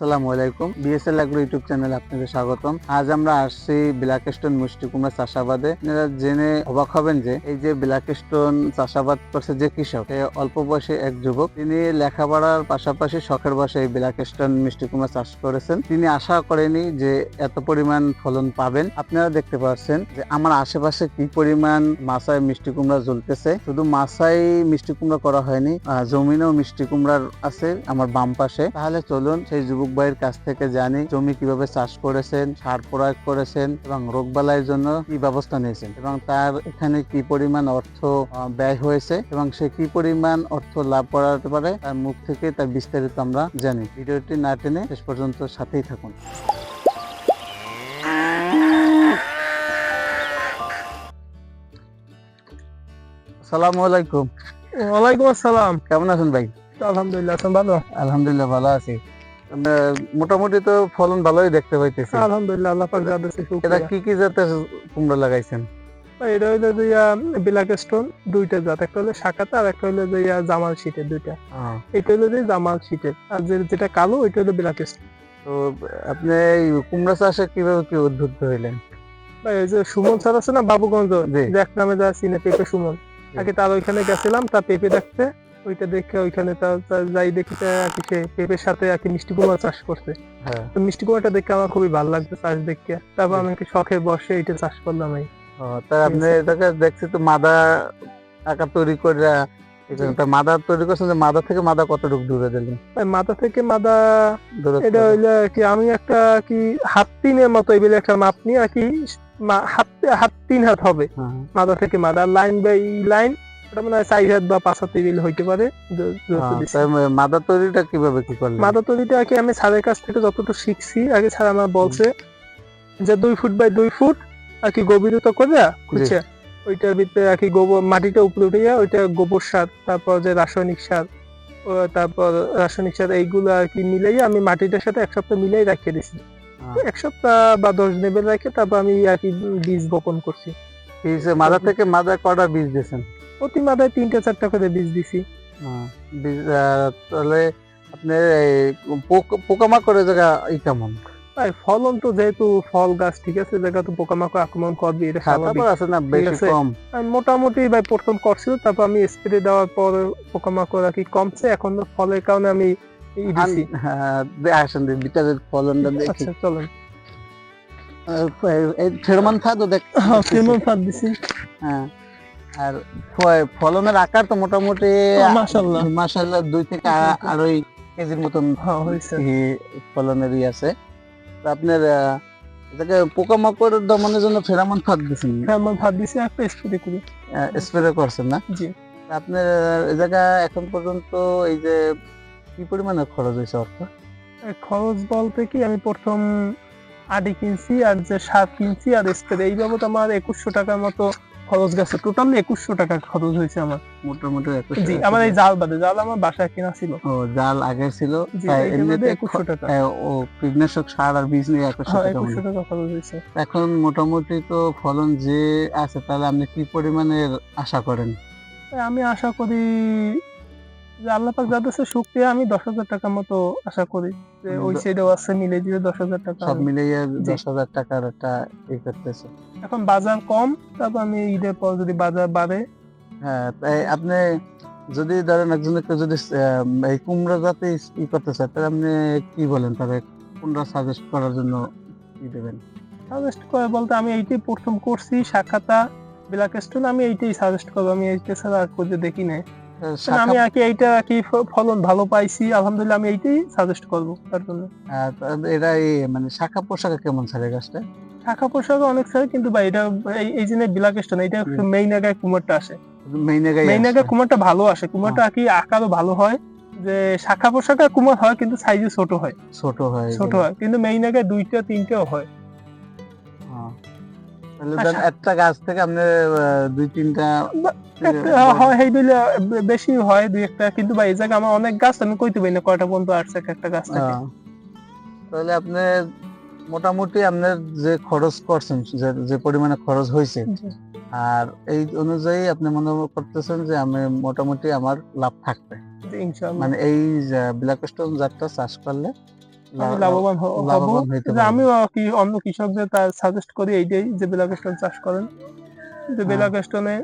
আসসালামু আলাইকুম। BSL agro YouTube চ্যানেলে আপনাদের স্বাগতম। আজ আমরা আসছি ব্ল্যাক স্টোন মিষ্টি কুমড়া চাষাবাদে। আপনারা জেনে অবাক হবেন যে এই যে ব্ল্যাক স্টোন চাষাবাদ করছে যে কৃষক সে অল্প বয়সে এক যুবক, তিনি লেখাপড়ার পাশাপাশি শখের বসে এই ব্ল্যাক স্টোন মিষ্টি কুমড়া চাষ করেছেন। তিনি আশা করেনি যে এত পরিমাণ ফলন পাবেন। আপনারা দেখতে পাচ্ছেন যে আমার আশেপাশে কি পরিমাণ মাছায় মিষ্টি কুমড়া জ্বলতেছে। শুধু মাছাই মিষ্টি কুমড়া করা হয়নি জমিনেও মিষ্টি কুমড়ার আছে আমার বাম পাশে। তাহলে চলুন সেই যুবক ভাইয়ের কাছ থেকে জানি জমি কীভাবে চাষ করেছেন সার প্রয়োগ করেছেন এবং রোগবালাইয়ের জন্য কি ব্যবস্থা নিয়েছেন এবং তার এখানে কি পরিমাণ অর্থ ব্যয় হয়েছে এবং সে কি পরিমাণ অর্থ লাভ করাতে পারে তার মুখ থেকে তার বিস্তারিত আমরা জানি। ভিডিওটি না টেনে শেষ পর্যন্ত সাথেই থাকুন। আসসালামু আলাইকুম। ওয়ালাইকুম আসসালাম। কেমন আছেন ভাই? আলহামদুলিল্লাহ আছেন ভালো? আলহামদুলিল্লাহ ভালো আছি। মোটামুটি তো ফলন ভালোই দেখতে পাইতেছি। আলহামদুলিল্লাহ আল্লাহ পাক যা দিয়েছে এটা কি কি জাতের কুমড়া লাগাইছেন? এটা হইল যে বিলাক স্টোন দুইটা জাত। একটা হলো শাখাতা আর একটা হলো যে জামাল শীতের দুইটা। এটা হলো যে জামাল শীটের আর যে- যেটা কালো ওইটা হলো বিলাক স্টোন তো আপনি এই কুমড়া চাষে কীভাবে কি উদ্বুদ্ধ হইলেন? ভাই এই যে সুমন স্যার আছে না বাবুগঞ্জ? যে এক নামে যা চিনে পেঁপে সুমন। আগে তার ওইখানে গেছিলাম তার পেঁপে দেখতে। ওইটা দেখে ওইখানে যাই দেখি তা আর কি সে পেঁপের সাথে আর কি মিষ্টি কুমড়া চাষ করছে। হ্যাঁ। তো মিষ্টি কুমড়াটা দেখে আমার খুবই ভালো লাগছে চাষ দেখে। তারপর আমি কি শখে বসে এটা চাষ করলাম এই। তা আপনি এটাকে দেখছি তো মাদা আকার তৈরি করে মাদা তৈরি করছেন যে মাদা থেকে মাদা কতটুকু দূরে দিলেন মাথা থেকে মাদা এটা হইলে কি আমি একটা কি হাত তিনের মতো এগুলো একটা মাপ নিয়ে আর কি হাত হাত তিন হাত হবে হ্যাঁ। মাথা থেকে মাথা লাইন বাই লাইন ওটা মানে হয় চার হাত বা পাঁচ হাত এগুলো হইতে পারে। তাই মাদা তৈরিটা কীভাবে কি করলেন? মাথা তৈরিটা আমি স্যারের কাছ থেকে যতটুকু শিখছি আগে স্যার আমার বলছে যে দুই ফুট বাই দুই ফুট আর কি গভীরতা করে বুঝছে? ওইটার ভিতরে আর কি গোবর মাটিটা উপরে উঠে যায় ওইটা গোবর সার তারপর যে রাসায়নিক সার তারপর রাসায়নিক সার এইগুলো আর কি মিলাই আমি মাটিটার সাথে এক সপ্তাহ মিলাই রাখিয়ে দিছি। হ্যাঁ। এক সপ্তাহ বা দশ নেবেল রেখে তারপর আমি আর কি বীজ বপন করছি। যে মাদা থেকে মাদা কটা বীজ দিয়েছেন? প্রতি মাদায় তিনটা চারটা করে বীজ দিছি। হ্যাঁ, তাহলে আপনি এই পোকামাকড়ের জায়গা কেমন? তাই ফলন তো যেহেতু ফল গাছ ঠিক আছে জায়গা তো পোকামাকড় আক্রমণ করবে এটা হ্যাঁ, তারপর আছে না বেশি কম। মোটামুটি ভাই প্রথম করছিল তারপর আমি স্প্রে দেওয়ার পর পোকামাকড় আর কি কমছে এখন ফলের কারণে আমি হ্যাঁ, আসেন দিন ফলনটা দেখি। আচ্ছা চলেন। ফেরোমন খাদও দেখ কেমন সার দিছি। হ্যাঁ। আর ফলনের আকার তো মোটামুটি। মাসাল্লাহ দুই থেকে আড়াই কেজির মতন ফলনের ই আছে। আপনার এটাকে পোকামাকড় দমনের জন্য ফেরামন দিছি একটা স্প্রে করি। স্প্রে করছেন না? জি। আপনার এই জায়গা এখন পর্যন্ত এই যে কি পরিমাণে খরচ হয়েছে অর্থ? খরচ বলতে কি আমি প্রথম আডি কিনছি আর যে সার কিনছি আর স্প্রে এই বাবদ আমার একুশশো টাকার মতো খরচ গেছে। টোটালি একুশশো টাকা খরচ হয়েছে আমার। মোটামুটি জি আমার এই জাল বাদে। জাল আমার বাসায় কেনা ছিল। ও জাল আগে ছিল। একুশশো টাকা। ও কীটনাশক সার আর বীজ নিয়ে একুশশো হ্যাঁ একুশশো টাকা খরচ হয়েছে। এখন মোটামুটি তো ফলন যে আছে তাহলে আপনি কি পরিমাণের আশা করেন? আমি আশা করি যে আল্লাহ পাক যাদের শুক্রিয়া আমি দশ হাজার মতো আশা করি যে ওই সাইডেও আছে মিলে দিয়ে দশ হাজার টাকা। সব মিলিয়ে দশ হাজার টাকার একটা ই করতেছে। এখন বাজার কম তারপর আমি ঈদের পর যদি বাজার বাড়ে। হ্যাঁ তাই আপনি যদি ধরেন একজনকে যদি এই কুমড়া জাতে ই করতে চায় তাহলে আপনি কি বলেন? তাহলে কোনটা সাজেস্ট করার জন্য কি দেবেন? সাজেস্ট করে বলতে আমি এইটাই প্রথম করছি শাখাতা ব্ল্যাক স্টোন আমি এইটাই সাজেস্ট করব। আমি এইটা ছাড়া আর খুঁজে দেখি শাখা- আমি আর কি এইটা আর কি ফলন ভালো পাইছি আলহামদুলিল্লাহ আমি এইটাই সাজেস্ট করব তার জন্য। এটা এই মানে শাখা পোশাকা কেমন ছাড়ে গাছটা? শাখা পোশাক অনেক স্যার কিন্তু ভাই এটা এই- যে ব্ল্যাক স্টোন এইটা হুম। মেইন আগায় কুমারটা আসে। মেইনে গায়ে মেইন আগায় কুমারটা ভালো আসে কুমারটা আর কি আকারও ভালো হয় যে শাখা পোশাকে কুমার হয় কিন্তু সাইজে ছোট হয়। ছোট হয় ছোট হয় কিন্তু মেইন আগায় দুইটা তিনটাও হয়। একটা গাছ থেকে আপনি দুই তিনটা হয় বেশি হয় দুই একটা কিন্তু ভাই এই জায়গায় আমার অনেক গাছ আমি কইতে পারি না কয়টা পর্যন্ত আসছে এক একটা গাছ তাহলে আপনি মোটামুটি আপনার যে খরচ করছেন যে- যে পরিমাণে খরচ হয়েছে আর এই অনুযায়ী আপনি মনে করতেছেন যে আমি মোটামুটি আমার লাভ থাকবে। মানে এই ব্ল্যাক স্টোন জাতটা চাষ করলে লাভবান হব। পারবেন। কি অন্য কৃষকদের তার সাজেস্ট করি এইটাই যে বিলাক স্টোন চাষ করেন। যে হ্যাঁ। বিলাক স্টোনে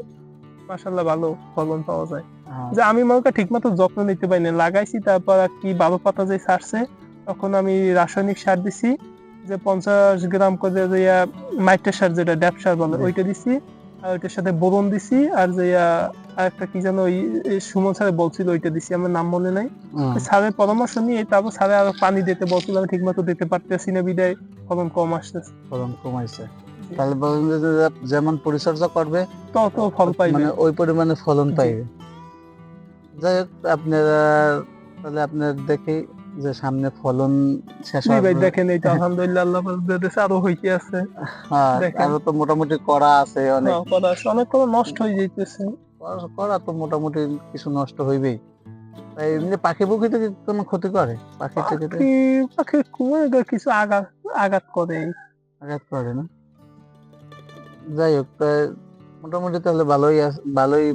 মাসাল্লাহ ভালো ফলন পাওয়া যায়। হ্যাঁ, যে আমি মনে করি ঠিক মতো যত্ন নিতে পারি না। লাগাইছি তারপর কি বারো পাতা যে ছাড়ছে তখন আমি রাসায়নিক সার দিছি। যে পঞ্চাশ গ্রাম করে যে মাইটের সার যেটা ড্যাপ সার বলে ওইটা দিছি। আর ওইটার সাথে বোরন দিছি আর যে আর একটা কি যেন ওই সুমন স্যার বলছিল ওইটা দিছি আমার নাম মনে নাই। স্যারের পরামর্শ নিয়ে তারপর স্যারে আরও পানি দিতে বলছিল আমি ঠিক মতো দিতে পারতেছি না বিদায় ফলন কম আসতেছে। ফলন কমাইছে তাহলে বলেন যে- যেমন পরিচর্যা করবে তত ফল পাইবে। মানে ওই পরিমাণে ফলন পাইবে। যাই হোক আপনারা তাহলে আপনার দেখি যে সামনে ফলন শেষ হবে দেখেন এই তো আলহামদুলিল্লাহ আল্লাহ দেশে আরও হইতে আছে। হ্যাঁ, আরও তো মোটামুটি করা আছে অনেক। হ্যাঁ, কলা আছে, অনেক কলা নষ্ট হয়ে যাইতেছে। করা- করা তো মোটামুটি কিছু নষ্ট হইবেই। তাই এমনি পাখি পুখি থেকে কোনো ক্ষতি করে? পাখি থেকে তো পাখি পাখি কিছু আঘাত আঘাত করে। আঘাত করে না? যাই হোক তাই মোটামুটি তাহলে ভালোই ভালোই।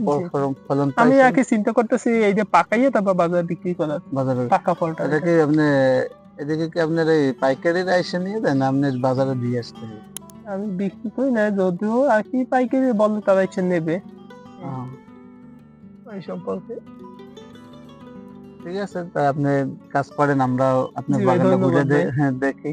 ফলন- আমি কি চিন্তা করতেছি এই যে পাকাইয়ে তারপর বাজারে বিক্রি করার বাজারে। পাকা ফলটা। এটা কি আপনি এদিকে কি আপনার এই পাইকারি এসে নিয়ে দেন আপনি বাজারে দিয়ে আসতে আমি বিক্রি করি না যদিও আর কি পাইকারি বললে তারা এসে নেবে। এই সম্পর্কে। ঠিক আছে তাই আপনি কাজ করেন আমরা আপনার বাগানটা ঘুরে হ্যাঁ দেখি।